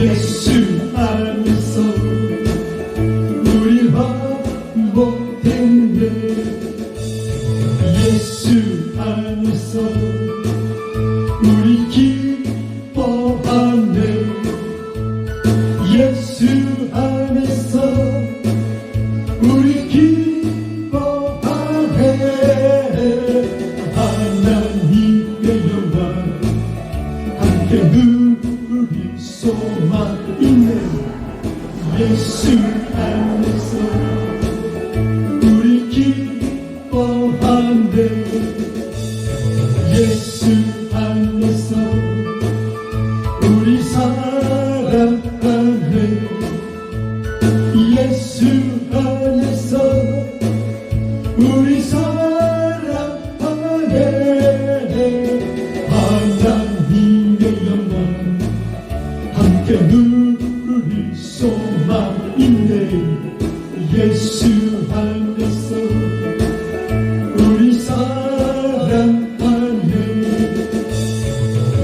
예수 안에서 우리 행복했네 예수 안에서 우리 기뻐하네. 예수 안에서 우리 예수 안에서 우리 기뻐하네 예수 안에서 우리 사랑하네 예수 안에서 우리 사랑하네 하나님의 영광 함께 누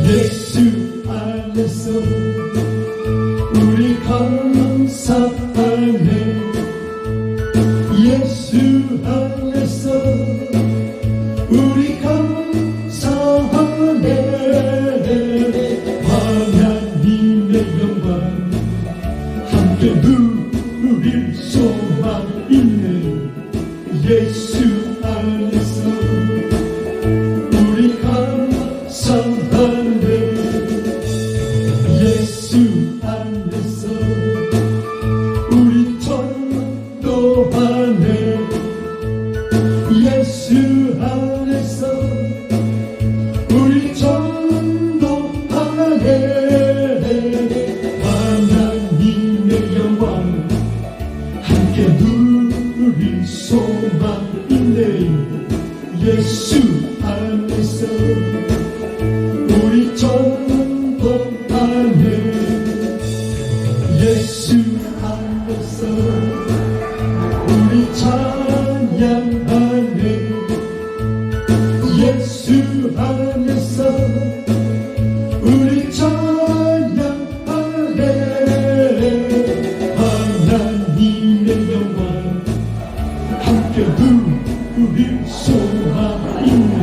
예수 안에서 우리 감사하네. 예수 안에서 우리 감사하네. 하나님의 영광 함께 누릴 소망 있네. 예수 예수 안에서 우리 전도하네 예수 안에서 우리 찬양하네 예수 안에서 우리 찬양하네 하나님의 영광 함께 누릴 소망 Mm-hmm.